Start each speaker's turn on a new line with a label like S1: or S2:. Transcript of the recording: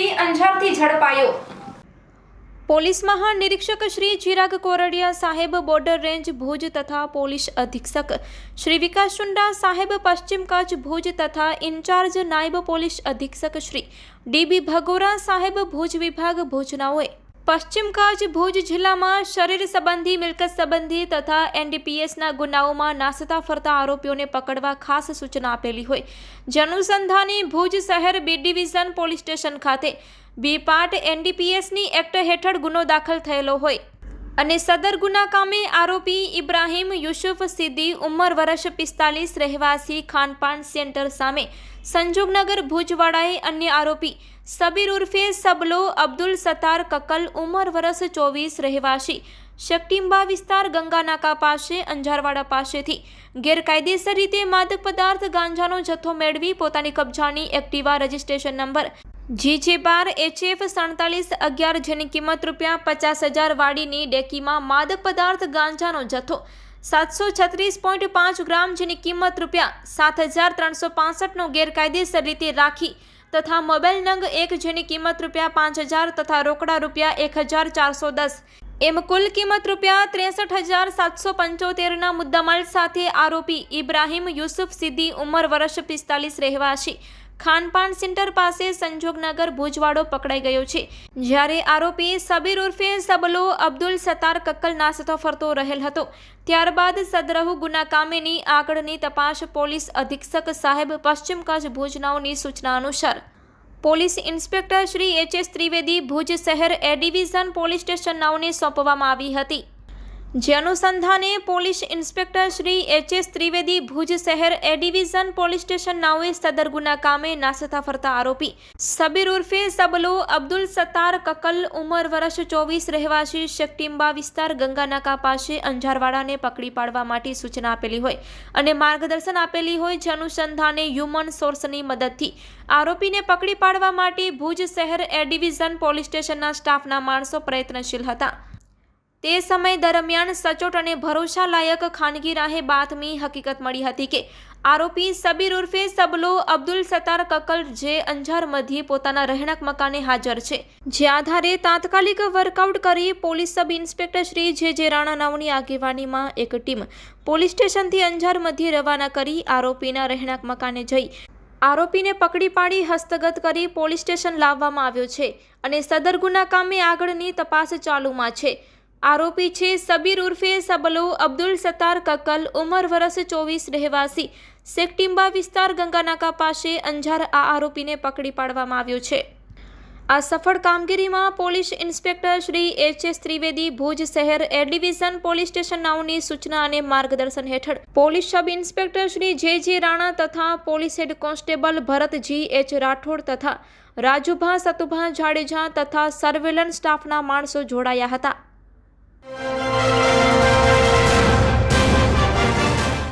S1: आरोपी अंजार थी झड़पायो पोलिस महानिरीक्षक श्री चिराग कोरडिया साहेब बॉर्डर रेंज भूज तथा पोलिस अधीक्षक श्री विकास सुंडा साहेब पश्चिम कच्छ भूज तथा इंचार्ज नायब पोलिस अधीक्षक श्री डीबी भगोरा साहेब भूज विभाग भोजनाओं પશ્ચિમ કચ્છ ભુજ જિલ્લામાં શરીર સંબંધી, મિલકત સંબંધી તથા એનડીપીએસના ગુનાઓમાં નાસતા ફરતા આરોપીઓને પકડવા ખાસ સૂચના આપેલી હોય. જનુસંધાની ભુજ શહેર બી ડિવિઝન પોલીસ સ્ટેશન ખાતે બી પાર્ટ એનડીપીએસની એક્ટ હેઠળ ગુનો દાખલ થયેલો હોય. અને સદર ગુના કામે આરોપી ઇબ્રાહીમ યુસુફ સિદ્દી ઉંમર વર્ષ પિસ્તાલીસ રહેવાસી ખાનપાન સેન્ટર સામે સંજોગનગર ભુજવાડાએ અન્ય આરોપી સબીર ઉર્ફે સબલો અબ્દુલ સત્તાર કકલ ઉંમર વર્ષ ચોવીસ રહેવાસી શક્ટિંબા વિસ્તાર ગંગાનાકા પાસે અંજારવાડા પાસેથી ગેરકાયદેસર રીતે માદક પદાર્થ ગાંજાનો જથ્થો મેળવી પોતાની કબજાની એક્ટિવા રજિસ્ટ્રેશન નંબર જીજે બાર એચએફ સડતાલીસ અગિયાર જેની કિંમત રૂપિયા પચાસ હજાર વાડીની ડેકીમાં માદક પદાર્થ ગાંજાનો જથ્થો. સાતસો છત્રીસ પોઈન્ટ પાંચ ગ્રામ જેની કિંમત રૂપિયા સાત હજાર ત્રણસો પાસઠનો ગેરકાયદેસર રીતે રાખી તથા મોબાઈલ નંગ એક જેની કિંમત રૂપિયા પાંચ હજાર તથા રોકડા રૂપિયા એક હજાર ચારસો દસ. એમ કુલ કિંમત રૂપિયા ત્રેસઠ હજાર સાતસો પંચોતેરના મુદ્દામાલ સાથે આરોપી ઇબ્રાહીમ યુસુફ સિદ્દી ઉંમર વર્ષ પિસ્તાલીસ રહેવાસી. ખાનપાન સેન્ટર પાસે સંજોગનગર ભુજવાડો પકડાઈ ગયો છે. જ્યારે આરોપી સબીર ઉર્ફે સબલો અબ્દુલ સત્તાર કક્કલ નાસતો ફરતો રહેલ હતો. ત્યારબાદ સદરહુ ગુના કામેની આગળની તપાસ પોલીસ અધિક્ષક સાહેબ પશ્ચિમ કચ્છ ભુજનાઓની સૂચના અનુસાર police inspector Shri H S Trivedi Bhuj શહેર એ ડિવિઝન પોલીસ સ્ટેશન નવને સોંપવામાં આવી હતી. જે અનુસંધાને police inspector Shri H S Trivedi Bhuj શહેર એ ડિવિઝન પોલીસ સ્ટેશન નાઓએ સદર ગુના કામે નાસતા ફરતા આરોપી સબીર ઉર્ફે સબલો અબ્દુલ સત્તાર કકલ ઉંમર વર્ષ ચોવીસ રહેવાસી શક્તિંબા વિસ્તાર ગંગાનાકા પાસે અંજારવાડાને પકડી પાડવા માટે સૂચના આપેલી હોય અને માર્ગદર્શન આપેલી હોય જે અનુસંધાને હ્યુમન સોર્સની મદદથી આરોપીને પકડી પાડવા માટે ભુજ શહેર એ ડિવિઝન પોલીસ સ્ટેશનના સ્ટાફના માણસો પ્રયત્નશીલ હતા. તે સમય દરમિયાન સચોટ અને ભરોસાલાયક ખાનગી રાહે બાતમી હકીકત મળી હતી કે આરોપી સબીર ઉર્ફે સબલો અબ્દુલ સત્તાર કકલ જે અંજાર મધ્યે પોતાના રહેણાંક મકાને હાજર છે. જે આધારે તાત્કાલિક વર્કઆઉટ કરી પોલીસ સબ ઇન્સ્પેક્ટર શ્રી જે જે રાણા નાવની આગેવાનીમાં એક ટીમ પોલીસ સ્ટેશનથી અંજાર મધ્યે રવાના કરી આરોપીના રહેણાંક મકાને જઈ આરોપીને પકડી પાડી હસ્તગત કરી પોલીસ સ્ટેશન લાવવામાં આવ્યો છે અને સદર ગુના કામે આગળની તપાસ ચાલુમાં છે. આરોપી છે સબીર ઉર્ફે સબલો અબ્દુલ સત્તાર કકલ, ઉંમર વરસ ચોવીસ રહેવાસી. શેખટીંબા વિસ્તાર ગંગાનાકા પાસે અંજાર આ આરોપીને પકડી પાડવામાં આવ્યો છે. આ સફળ કામગીરીમાં police inspector Shri H S Trivedi, Bhuj શહેર એ ડિવિઝન પોલીસ સ્ટેશન નાઉની સૂચના અને માર્ગદર્શન હેઠળ પોલીસ સબ ઇન્સ્પેક્ટર શ્રી જે જે રાણા તથા police head constable Bharat G H Rathod તથા રાજુભા, સતુભા જાડેજા તથા સર્વેલન્સ સ્ટાફના માણસો જોડાયા હતા.